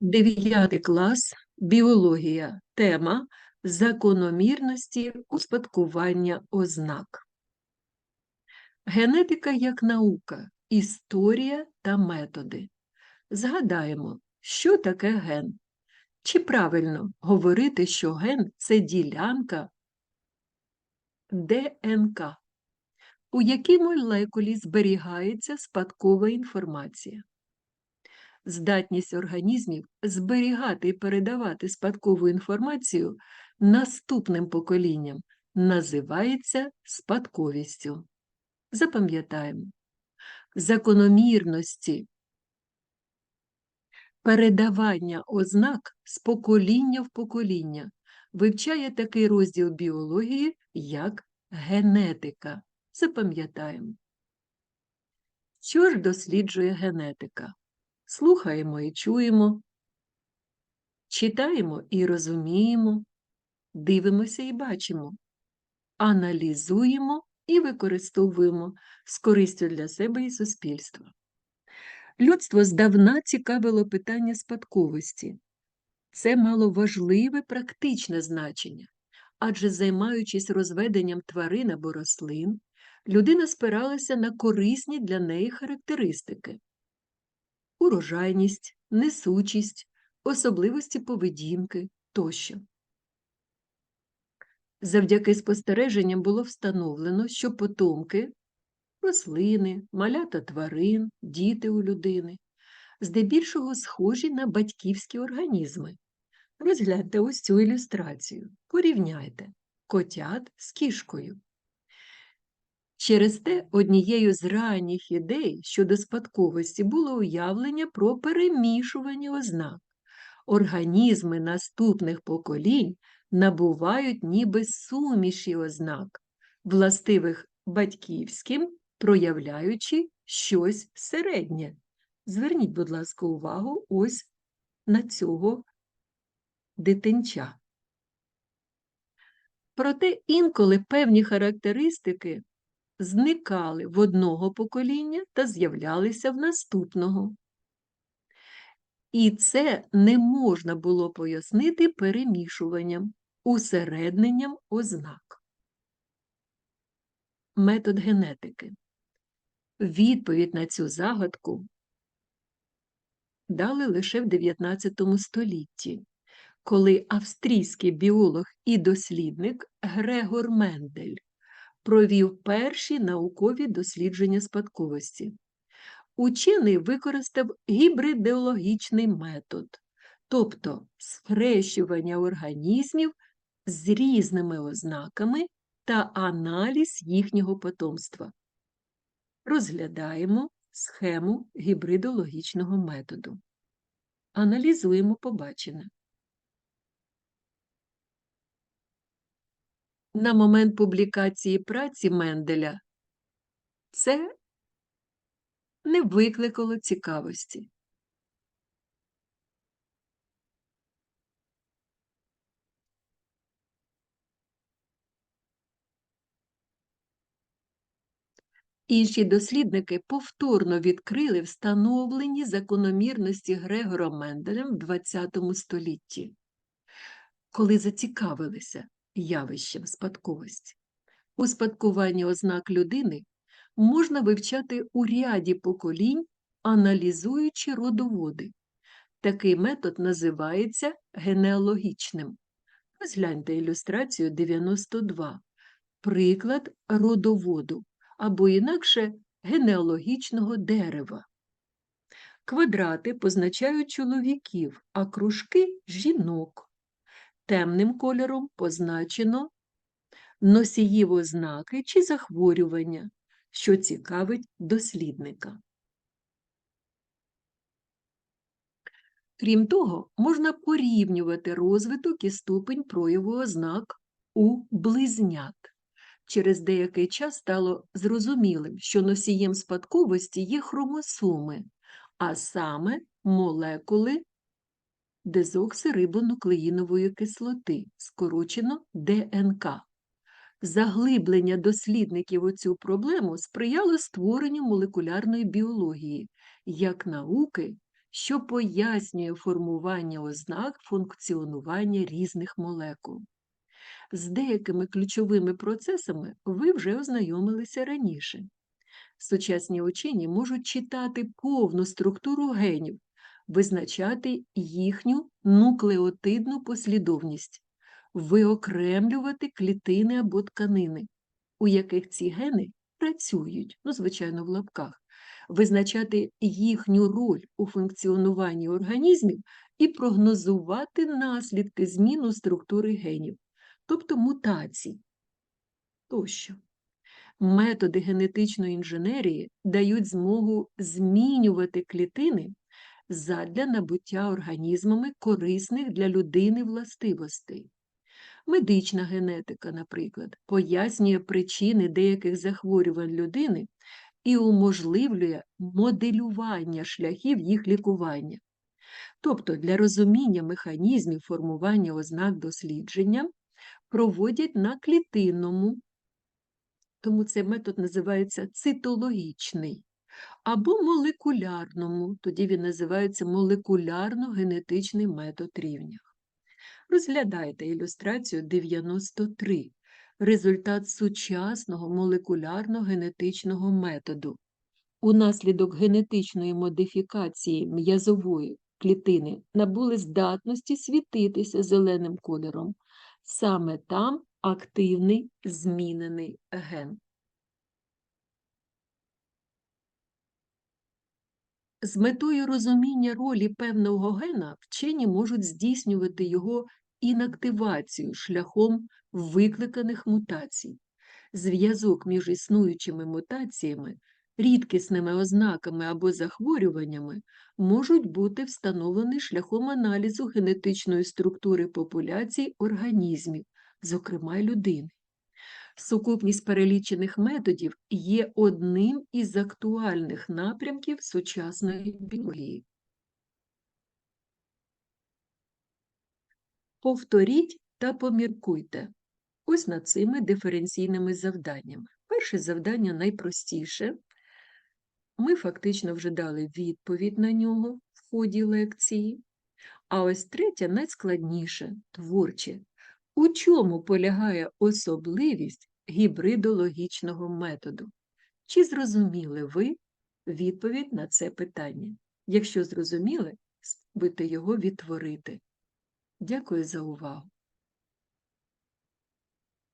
Дев'ятий клас, біологія. Тема закономірності успадкування ознак. Генетика як наука, історія та методи. Згадаємо, що таке ген. Чи правильно говорити, що ген це ділянка ДНК, у якій молекулі зберігається спадкова інформація? Здатність організмів зберігати і передавати спадкову інформацію наступним поколінням називається спадковістю. Запам'ятаємо, закономірності передавання ознак з покоління в покоління вивчає такий розділ біології, як генетика. Запам'ятаємо. Що ж досліджує генетика? Слухаємо і чуємо, читаємо і розуміємо, дивимося і бачимо, аналізуємо і використовуємо з користю для себе і суспільства. Людство здавна цікавило питання спадковості. Це мало важливе практичне значення, адже займаючись розведенням тварин або рослин, людина спиралася на корисні для неї характеристики урожайність, несучість, особливості поведінки тощо. Завдяки спостереженням було встановлено, що потомки рослини, малята тварин, діти у людини здебільшого схожі на батьківські організми. Розгляньте ось цю ілюстрацію. Порівняйте котят з кішкою. Через те однією з ранніх ідей щодо спадковості було уявлення про перемішування ознак. Організми наступних поколінь набувають ніби суміші ознак, властивих батьківським, проявляючи щось середнє. Зверніть, будь ласка, увагу ось на цього дитинча. Проте інколи певні характеристики зникали в одного покоління та з'являлися в наступного. І це не можна було пояснити перемішуванням, усередненням ознак. Метод генетики. Відповідь на цю загадку дали лише в 19 столітті, коли австрійський біолог і дослідник Грегор Мендель провів перші наукові дослідження спадковості. Учений використав гібридеологічний метод, тобто схрещування організмів з різними ознаками та аналіз їхнього потомства. Розглядаємо схему гібридологічного методу. Аналізуємо побачене. На момент публікації праці Менделя це не викликало цікавості. Інші дослідники повторно відкрили встановлені закономірності Грегором Менделем в ХХ столітті, коли зацікавилися, явищем спадковості. Успадкування ознак людини можна вивчати у ряді поколінь, аналізуючи родоводи. Такий метод називається генеалогічним. Розгляньте ілюстрацію 92, приклад родоводу або інакше генеалогічного дерева. Квадрати позначають чоловіків, а кружки жінок. Темним кольором позначено носіїв ознаки чи захворювання, що цікавить дослідника. Крім того, можна порівнювати розвиток і ступень прояву ознак у близнят. Через деякий час стало зрозумілим, що носієм спадковості є хромосоми, а саме молекули дезоксирибонуклеїнової кислоти, скорочено ДНК. Заглиблення дослідників у цю проблему сприяло створенню молекулярної біології як науки, що пояснює формування ознак функціонування різних молекул. З деякими ключовими процесами ви вже ознайомилися раніше. Сучасні учені можуть читати повну структуру генів, визначати їхню нуклеотидну послідовність, виокремлювати клітини або тканини, у яких ці гени працюють, ну, звичайно, в лапках, визначати їхню роль у функціонуванні організмів і прогнозувати наслідки зміну структури генів, тобто мутацій тощо. Методи генетичної інженерії дають змогу змінювати клітини задля набуття організмами корисних для людини властивостей. Медична генетика, наприклад, пояснює причини деяких захворювань людини і уможливлює моделювання шляхів їх лікування. Тобто для розуміння механізмів формування ознак дослідження проводять на клітинному, тому цей метод називається цитологічний, або молекулярному, тоді він називається молекулярно-генетичний метод рівня. Розглядайте ілюстрацію 93. Результат сучасного молекулярно-генетичного методу. Унаслідок генетичної модифікації м'язової клітини набули здатності світитися зеленим кольором. Саме там активний змінений ген. З метою розуміння ролі певного гена вчені можуть здійснювати його інактивацію шляхом викликаних мутацій. Зв'язок між існуючими мутаціями, рідкісними ознаками або захворюваннями можуть бути встановлені шляхом аналізу генетичної структури популяцій організмів, зокрема людини. Сукупність перелічених методів є одним із актуальних напрямків сучасної біології. Повторіть та поміркуйте. Ось над цими диференційними завданнями. Перше завдання найпростіше. Ми фактично вже дали відповідь на нього в ході лекції. А ось третє найскладніше творче. У чому полягає особливість гібридологічного методу? Чи зрозуміли ви відповідь на це питання? Якщо зрозуміли, спробуйте його відтворити. Дякую за увагу!